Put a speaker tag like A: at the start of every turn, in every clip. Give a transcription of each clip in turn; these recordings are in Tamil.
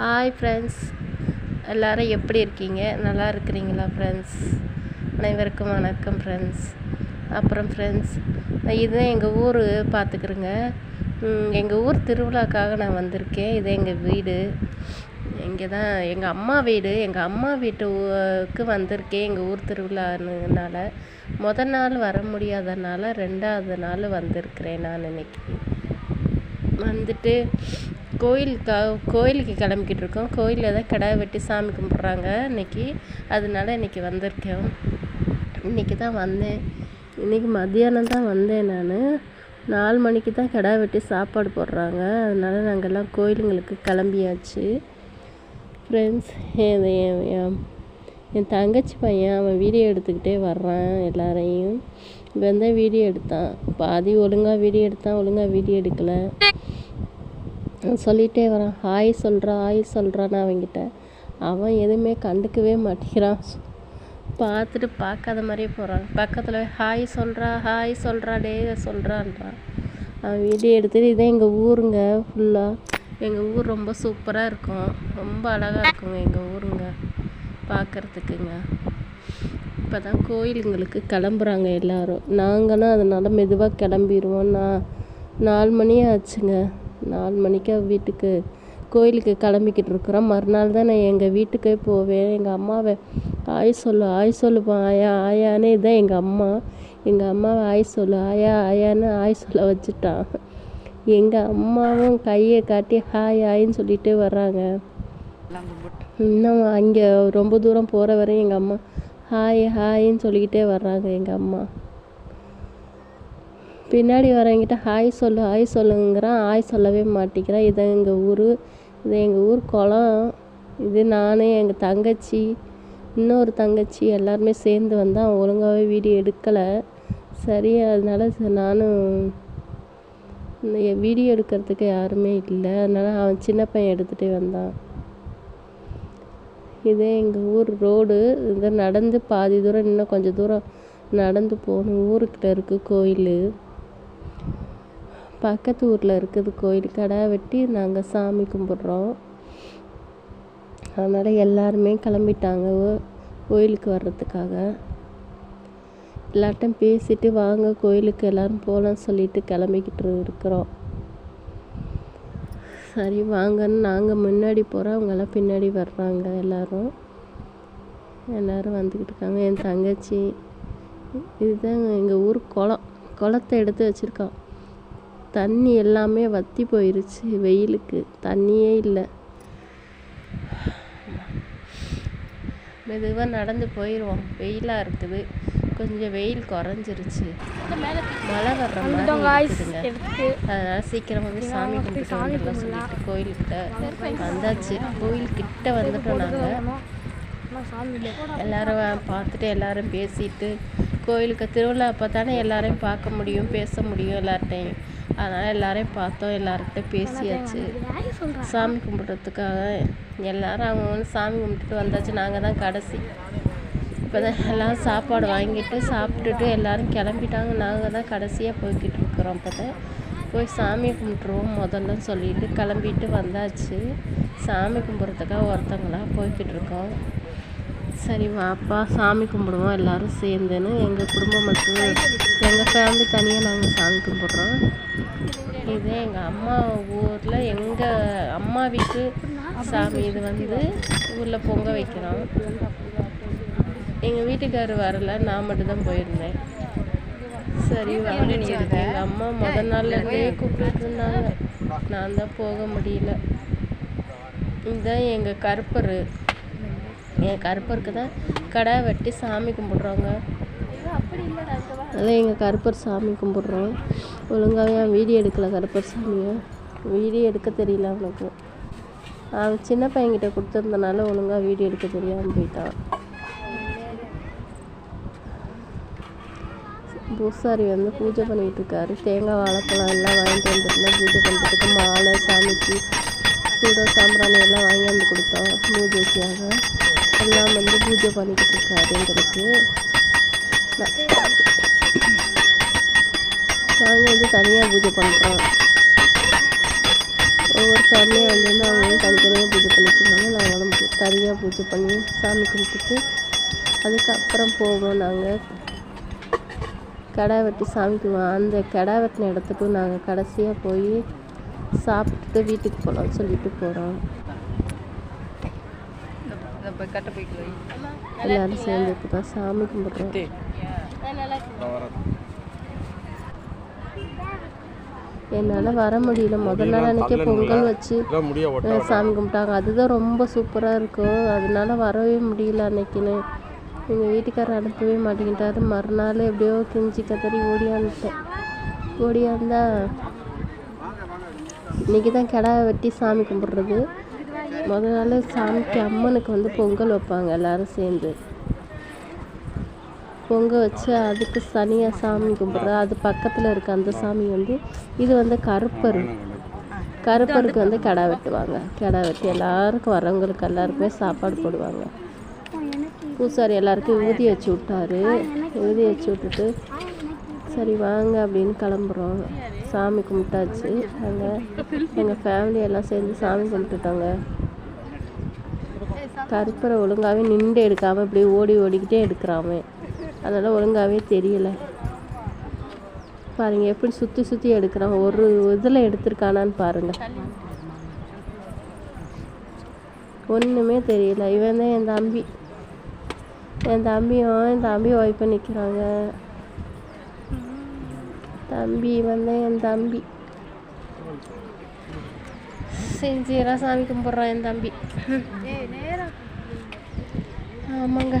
A: ஹாய் ஃப்ரெண்ட்ஸ் எல்லோரும் எப்படி இருக்கீங்க? நல்லா இருக்கிறீங்களா ஃப்ரெண்ட்ஸ் அனைவருக்கும் வணக்கம் ஃப்ரெண்ட்ஸ் அப்புறம் ஃப்ரெண்ட்ஸ் இதுதான் எங்கள் ஊர் பார்த்துக்குறேங்க. எங்கள் ஊர் திருவிழாக்காக நான் வந்திருக்கேன். இது எங்கள் வீடு. இங்கே தான் எங்கள் அம்மா வீடு. எங்கள் அம்மா வீட்டுக்கு வந்திருக்கேன் எங்கள் ஊர் திருவிழானால. முத நாள் வர முடியாதனால ரெண்டாவது நாள் வந்திருக்கிறேன் நான் இன்னைக்கு. வந்துட்டு கோயிலுக்கா கோயிலுக்கு கிளம்பிக்கிட்டு இருக்கோம் கோயிலில் தான் கிடா வெட்டி சாமி கும்பிட்றாங்க இன்னைக்கு. அதனால இன்னைக்கு வந்திருக்கேன். இன்னைக்கு தான் வந்தேன். இன்னைக்கு மத்தியானம் தான் வந்தேன் நான். நாலு மணிக்கு தான் கிடா வெட்டி சாப்பாடு போடுறாங்க. அதனால நாங்கள் எல்லாம் கோயிலுங்களுக்கு கிளம்பியாச்சு. ஃப்ரெண்ட்ஸ் என் என் என் தங்கச்சி பையன் அவன் வீடியோ எடுத்துக்கிட்டே வர்றான் எல்லாரையும். இவன் தான் வீடியோ எடுத்தான். பாதி ஒழுங்காக வீடியோ எடுத்தான் ஒழுங்காக வீடியோ எடுக்கலை. சொல்லிகிட்டே வரான் ஹாய் சொல்கிறா ஹாய் சொல்கிறான் அவன்கிட்ட. அவன் எதுவுமே கண்டுக்கவே மாட்டேங்கிறான். பார்த்துட்டு பார்க்காத மாதிரியே போகிறான் பக்கத்தில் ஹாய் சொல்கிறா ஹாய் சொல்கிறா டே சொல்கிறான்றான் அவன் வீடியோ எடுத்துகிட்டு இதான் எங்கள் ஊருங்க ஃபுல்லாக எங்கள் ஊர் ரொம்ப சூப்பராக இருக்கும். ரொம்ப அழகாக இருக்குங்க எங்கள் ஊருங்க. பார்க்குறதுக்குங்க. இப்போ தான் கோயிலுங்களுக்கு கிளம்புறாங்க எல்லோரும். நாங்களும் அதனால் மெதுவாக கிளம்பிடுவோம் நான் நாலு மணி ஆச்சுங்க. நாலு மணிக்கு வீட்டுக்கு கோயிலுக்கு கிளம்பிக்கிட்டு இருக்கிறோம். மறுநாள் தான் நான் எங்கள் வீட்டுக்கே போவேன். எங்கள் அம்மாவை ஆய் சொல்லு ஆய் சொல்லுப்பா ஆயா ஆயான்னு இதுதான் எங்கள் அம்மா. எங்கள் அம்மாவை ஆய் சொல்லு ஆயா ஆயான்னு ஆய் சொல்ல வச்சுட்டான். எங்கள் அம்மாவும் கையை காட்டி ஹாய் ஆயின்னு சொல்லிகிட்டே வர்றாங்க. இன்னும் அங்கே ரொம்ப தூரம் போகிற வரையும் எங்கள் அம்மா ஹாய் ஹாயின்னு சொல்லிக்கிட்டே வர்றாங்க எங்கள் அம்மா. பின்னாடி வரவங்கிட்ட ஹாய் சொல்லு ஹாய் சொல்லுங்கிறான். ஹாய் சொல்லவே மாட்டேங்கிறான் இதை எங்கள் ஊர்? இது எங்கள் ஊர் குளம். இது நான் எங்கள் தங்கச்சி. இன்னொரு தங்கச்சி எல்லாருமே சேர்ந்து வந்தால் ஒழுங்காகவே வீடியோ எடுக்கலை. சரி அதனால நானும் வீடியோ எடுக்கிறதுக்கு யாருமே இல்லை. அதனால் அவன் சின்ன பையன் எடுத்துகிட்டே வந்தான். இதே எங்கள் ஊர் ரோடு. இதை நடந்து பாதி தூரம் இன்னும் கொஞ்சம் தூரம் நடந்து போகணும். ஊருக்கிட்ட இருக்குது கோயில். பக்கத்து ஊரில் இருக்குது கோயில் கடை வெட்டி நாங்கள் சாமி கும்பிட்றோம். அதனால் எல்லாருமே கிளம்பிட்டாங்க கோயிலுக்கு வர்றதுக்காக. எல்லாட்டும் பேசிட்டு வாங்க கோயிலுக்கு எல்லோரும் போகலான்னு சொல்லிட்டு கிளம்பிக்கிட்டு இருக்கிறோம். சரி வாங்கன்னு நாங்கள் முன்னாடி போகிறோம் அவங்கெல்லாம் பின்னாடி வர்றாங்க எல்லோரும். எல்லோரும் வந்துக்கிட்டு இருக்காங்க. என் தங்கச்சி இதுதான் எங்கள் ஊர் குளம். குளத்தை எடுத்து வச்சுருக்கான். தண்ணி எல்லாமே வற்றி போயிருச்சு வெயிலுக்கு. தண்ணியே இல்லை. மெதுவாக நடந்து போயிடுவோம் வெயிலாக இருக்குது. கொஞ்சம் வெயில் குறைஞ்சிருச்சு. மழை வர்ற மாதிரி அதனால் சீக்கிரமாகவே சாமி கும்பிட்டு வந்துடலாம் சொல்லிட்டு கோயில்கிட்ட வந்தாச்சு. கோயில்கிட்ட வந்துட்டோம் நாங்கள் எல்லாரும் பார்த்துட்டு எல்லாரும் பேசிட்டு கோயிலுக்கு திருவிழா அப்போ தானே எல்லாரையும் பார்க்க முடியும் பேச முடியும் எல்லார்ட்டையும் அதனால் எல்லாரையும் பார்த்தோம் எல்லார்கிட்ட பேசியாச்சு. சாமி கும்பிட்றதுக்காக எல்லோரும் அவங்க வந்து சாமி கும்பிட்டுட்டு வந்தாச்சு. நாங்கள் தான் கடைசி. இப்போ தான் எல்லாம் சாப்பாடு வாங்கிட்டு சாப்பிட்டுட்டு எல்லோரும் கிளம்பிட்டாங்க. நாங்கள் தான் கடைசியாக போய்கிட்டு இருக்கிறோம் இப்போ தான் போய் சாமி கும்பிட்ருவோம் முதல்ல சொல்லிட்டு கிளம்பிட்டு வந்தாச்சு. சாமி கும்பிட்றதுக்காக ஒருத்தங்களாக போய்கிட்டு இருக்கோம். சரி வாப்பா சாமி கும்பிடுவோம் எல்லோரும் சேர்ந்துன்னு எங்கள் குடும்பம் மட்டும் எங்கள் ஃபேமிலி தனியாக நாங்கள் சாமி கும்பிட்றோம். இது எங்கள் அம்மா ஊரில் எங்கள் அம்மா வீட்டு சாமி இது வந்து ஊரில் பொங்க வைக்கிறோம். எங்கள் வீட்டுக்காரர் வரல நான் மட்டும்தான் போயிருந்தேன். சரி வந்துச்சு எங்கள் அம்மா முத நாள்லேருந்தே கூப்பிட்டு இருந்தாங்க நான் தான் போக முடியல. இதுதான் எங்கள் கருப்பர். என் கருப்பருக்கு தான் கடை வெட்டி சாமி கும்பிட்றோங்க அதான் எங்கள் கருப்பர் சாமி கும்பிட்றோம். ஒழுங்காகவே அவன் வீடியோ எடுக்கலை கருப்பர் சாமியை? வீடியோ எடுக்க தெரியல அவனுக்கு. அவன் சின்ன பையன்கிட்ட கொடுத்துருந்தனால ஒழுங்காக வீடியோ எடுக்க தெரியாமல் போயிட்டான். பூசாரி வந்து பூஜை பண்ணிகிட்டு இருக்காரு. தேங்காய் வாழைப்பழம் எல்லாம் வாங்கிட்டு வந்துருந்தோம் பூஜை பண்ணுறதுக்கு மாலை சாமிக்கு சூட சாம்பிராணி எல்லாம் வாங்கி வந்து கொடுத்தோம். பூஜைக்காக. எல்லாம் வந்து பூஜை பண்ணிக்கிட்டு இருக்காரு நாங்கள் வந்து தனியாக பூஜை பண்ணுறோம் ஒவ்வொரு சாமியும் வந்து அவங்களும் தனித்தனியாக பூஜை பண்ணிக்கிறாங்க நாங்களும் தனியாக பூஜை பண்ணி சாமி கும்பிட்டுட்டு அதுக்கப்புறம் போவோம் நாங்கள் கடை வெட்டி சாமி வா- அந்த கடை வெட்டின இடத்துக்கும் நாங்கள் கடைசியாக போய் சாப்பிட்டு வீட்டுக்கு போகலாம்னு சொல்லிட்டு போகிறோம்
B: கட்ட போய்க்கு வை.
A: எல்லாரும் சேர்ந்து இப்போ சாமி கும்பிட்றோம். என்னால் வர முடியல. முதல் நாள் அன்றைக்கே பொங்கல் வச்சு சாமி கும்பிட்டாங்க. அதுதான் ரொம்ப சூப்பராக இருக்கும். அதனால வரவே முடியல அன்னைக்குன்னு. எங்கள் வீட்டுக்காரர் அனுப்பவே மாட்டேங்கிட்டாரு. மறுநாள் எப்படியோ கிஞ்சி கத்தரி ஓடியாந்துட்டேன் ஓடியாந்தா இன்னைக்கு தான் கிடா வெட்டி சாமி கும்பிட்றது. முத நாள் சாமிக்கு அம்மனுக்கு வந்து பொங்கல் வைப்பாங்க எல்லாரும் சேர்ந்து. பொங்கல் வச்சு அதுக்கு சனியாக சாமி கும்பிட்றது அது பக்கத்தில் இருக்க அந்த சாமி வந்து இது வந்து கருப்பர். கருப்பருக்கு வந்து கிடா வெட்டுவாங்க. கிடா வெட்டி எல்லாருக்கும் வரவங்களுக்கு எல்லாருக்குமே சாப்பாடு போடுவாங்க. பூசாரி எல்லாருக்கும் ஊதி வச்சு விட்டாரு. ஊதி வச்சு விட்டுட்டு சரி வாங்க அப்படின்னு கிளம்புறோம். சாமி கும்பிட்டாச்சு. நாங்கள் எங்கள் ஃபேமிலி எல்லாம் சேர்ந்து சாமி கும்பிட்டுட்டோங்க. கருப்பரை ஒழுங்காகவே நின்று எடுக்காமல் இப்படி ஓடி ஓடிக்கிட்டே எடுக்கிறாமே. அதனால் ஒழுங்காகவே தெரியலை. பாருங்கள் எப்படி சுற்றி சுற்றி எடுக்கிறான். ஒரு இதில் எடுத்திருக்கானான்னு பாருங்கள் ஒன்றுமே தெரியல. இவன் தான் என் தம்பி. என் தம்பியும் என் தம்பி ஒய்ஃப் நிற்கிறாங்க தம்பி இவன் தான் என் தம்பி. சின்சியராக சாமி கும்பிட்றான் என் தம்பி. ஆமாங்க.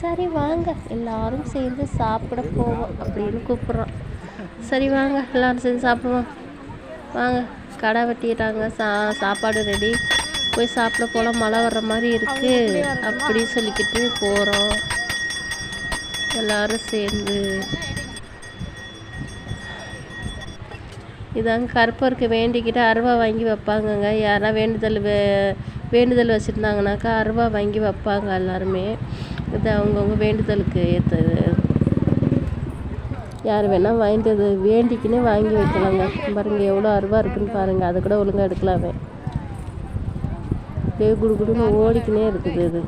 A: சரி வாங்க. எல்லாரும் சேர்ந்து சாப்பிட போவோம் அப்படின்னு கூப்பிட்றோம். சரி வாங்க எல்லாரும் சேர்ந்து சாப்பிடுவோம். வாங்க கடை வெட்டிட்டாங்க சா சாப்பாடு ரெடி போய் சாப்பிட போகலாம் மழை வர்ற மாதிரி இருக்கு. அப்படி சொல்லிக்கிட்டு போகிறோம் எல்லாரும் சேர்ந்து. இதாங்க கருப்பருக்கு வேண்டிக்கிட்டு அருவா வாங்கி வைப்பாங்கங்க. யாரா வேண்டுதல் வே வேண்டுதல் வச்சுருந்தாங்கனாக்கா அருவா வாங்கி வைப்பாங்க எல்லாருமே. இது அவங்கவுங்க வேண்டுதலுக்கு ஏற்றது யார் வேணால் வாங்கிட்டு வேண்டிக்கினே வாங்கி வைக்கலாங்க. பாருங்கள் எவ்வளோ அருவா இருக்குன்னு பாருங்கள் அதை கூட ஒழுங்காக எடுக்கலாமே. அப்படியே குடு குடுன்னு ஓடிக்கினே இருக்குது இது.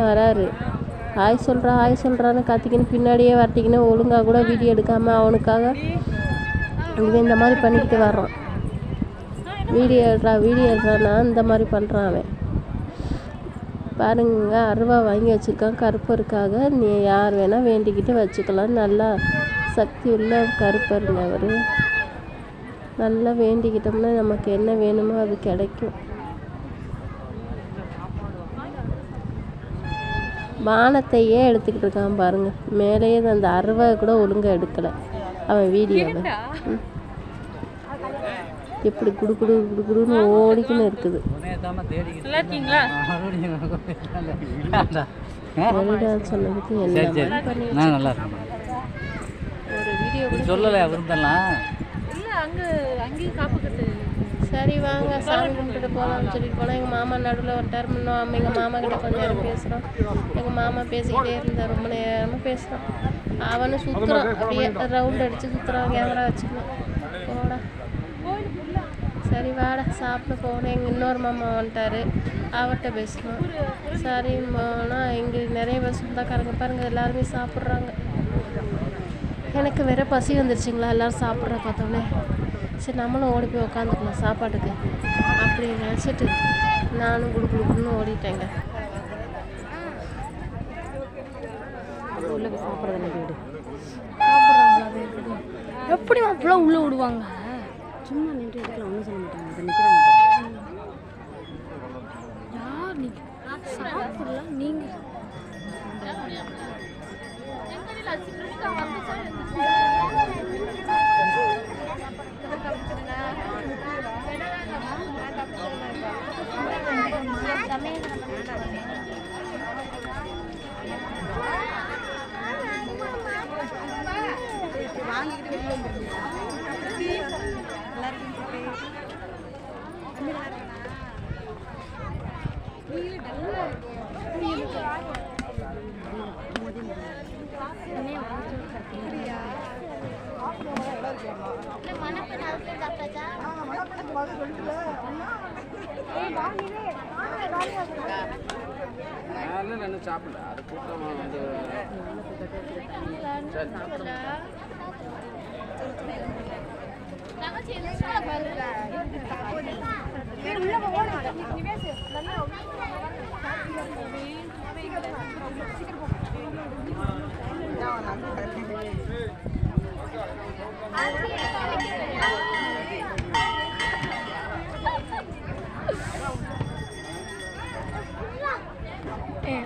A: வராரு. ஹாய் சொல்கிறா ஹாய் சொல்கிறான்னு கத்திக்கின்னு பின்னாடியே வரட்டிக்கின்னு ஒழுங்காக கூட வீடியோ எடுக்காமல் அவனுக்காக இங்கே இந்த மாதிரி பண்ணிக்கிட்டு வர்றான் வீடியோ எடுறா வீடியோ எடுறான்னா இந்த மாதிரி பண்ணுறான் அவன். பாருங்க அருவா வாங்கி வச்சுருக்கான். கருப்பருக்காக நீ யார் வேணால் வேண்டிக்கிட்டு வச்சுக்கலாம். நல்லா சக்தி உள்ள கருப்பருங்க அவர். நல்லா வேண்டிக்கிட்டோம்னா நமக்கு என்ன வேணுமோ அது கிடைக்கும். வானத்தையே எடுத்துக்கிட்டு இருக்கான் பாருங்கள் மேலேயே அந்த அருவா கூட ஒழுங்காக எடுக்கலை. அவன் வீடியோவை ம். எப்படி குடு குடு குடு குடுன்னு ஓடிக்கின்னு இருக்குது. சொன்னதுக்கு
C: நான் நல்லா இருக்கேன்.
A: ஒரு வீடியோ கூட
C: சொல்லலை விருந்தெல்லாம்?
A: சரி வாங்க. சாமி கும்பிட்டுட்டு போகலாம்னு சொல்லிட்டு போனால் எங்கள் மாமா நடுவில் வந்துட்டார் முன்னோம் எங்கள் மாமா கிட்ட கொஞ்ச நேரம் பேசுகிறோம் எங்கள் மாமா பேசிக்கிட்டே இருந்தார் ரொம்ப நேரமாக பேசுகிறோம் அவனும் சுற்றுறான் அப்படியே ரவுண்ட் அடித்து சுற்றுறான் கேமரா வச்சுக்கணும் போடா சரி வாடா சாப்பிட போகணும் எங்கள் இன்னொரு மாமா வந்துட்டாரு அவர்கிட்ட பேசணும் சரி போனால் எங்களுக்கு நிறைய பேர் சொந்தக்காரங்க பாருங்கள் எல்லாருமே சாப்பிட்றாங்க எனக்கு வேற பசி வந்துருச்சுங்களா எல்லாரும் சாப்பிட்ற பார்த்தோன்னே சரி நம்மளும் ஓடி போய் உக்காந்துக்கலாம் சாப்பாட்டுக்கு அப்படி நினச்சிட்டு நானும் குடு குடுக்குன்னு ஓடிட்டேங்க
B: உள்ள போய் சாப்பிட்றது வீடு. எப்படி அப்பெல்லாம் உள்ள விடுவாங்க
D: சும்மா நின்று இடத்துல ஒன்றும் சொல்ல மாட்டாங்க. அதை நிற்கிறாங்க
B: யார் நீ? சாப்பிடலாம் நீங்க.
E: சாப்பிடல? அது கூட்டமாக வந்து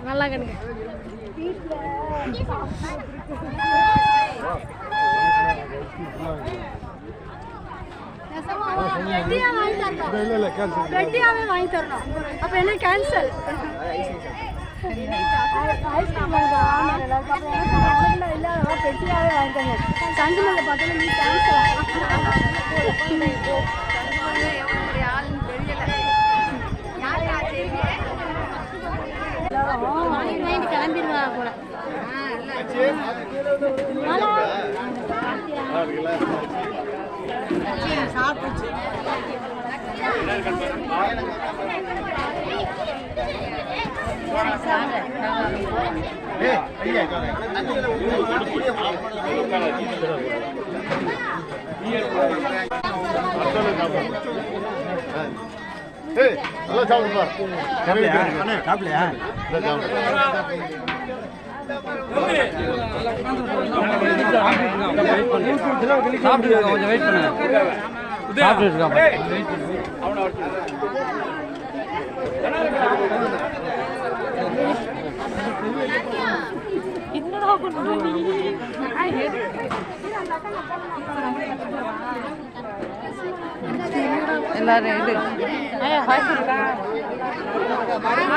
B: நல்லா கணக்கு இல்லை இல்லை கேன்சல் ரெட்டியாகவே வாங்கி தரணும். அப்போ என்ன கேன்சல் பெட்டியாவே வாங்கி தரணும் சங்கமலை பார்த்தோன்னா நீ கேன்சல்
C: ஏய் நல்லா சாப்பிடுப்பா சாப்பிடலையா
E: சாப்பிட்டு கொஞ்சம் வெயிட் பண்ணுங்க. சாப்பிட்டு இருக்கான் எல்லாரும் இது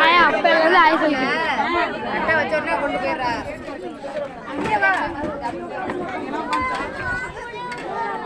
B: ஆயா அப்ப இருந்து ஆய் சொல்லு.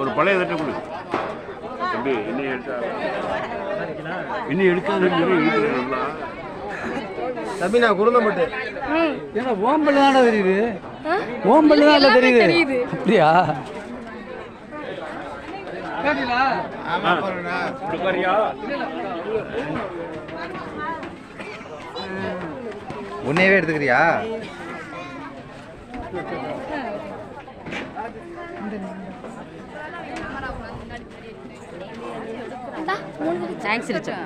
F: ஒரு பழைய தட்டை கொடு. தம்பி என்ன எடுத்தா. இன்னும் எடுக்காத
C: தம்பி நான் குருந்தம்பட்டு
E: ஏன்னா ஓம்பல் தானே தெரியுது. ஓம்பல் தான் தெரியுது. அப்படியா?
C: உன்னையவே எடுத்துக்கிறியா?
B: தேங்க்ஸ் ரிச்சா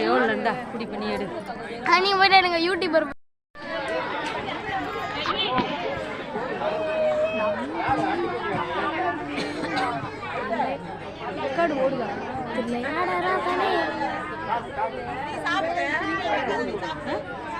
B: எவ்வளோ இருந்தா குடி பண்ணி எடு
G: நீங்க போயிட்டு எனக்கு யூடியூபர்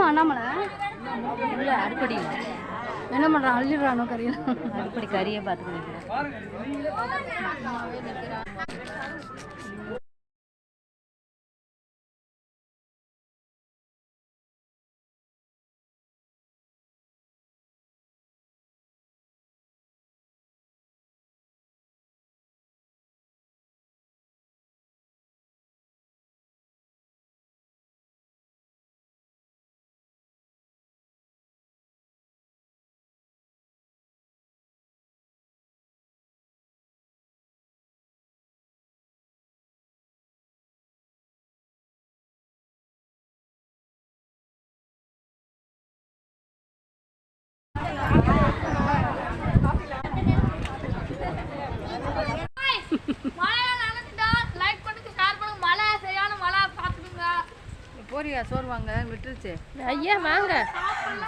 B: எங்கம்மா அண்ணாமலை.
D: இல்லை அடுப்படி
B: என்ன பண்றான்? அள்ளிடுறானோ கறியில்
D: அடுப்படி கறியை பார்த்துக்கிட்டு சோறு வாங்க விட்டுருச்சு.
A: ஐயா வாங்க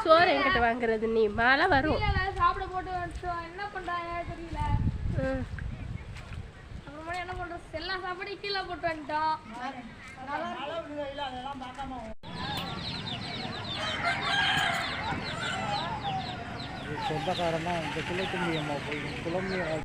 A: சோறு எங்கிட்ட வாங்குறது நீ மழை வரும்.
B: சாப்பிட போட்டு என்ன பண்றாங்க தெரியல. அப்புறமா என்ன பண்றோம் எல்லா சாப்பாடையும் கீழே போட்டு வந்துட்டோம்.
H: சொந்தக்காரன் தான் இந்த கிளை அம்மா போய் குழம்பு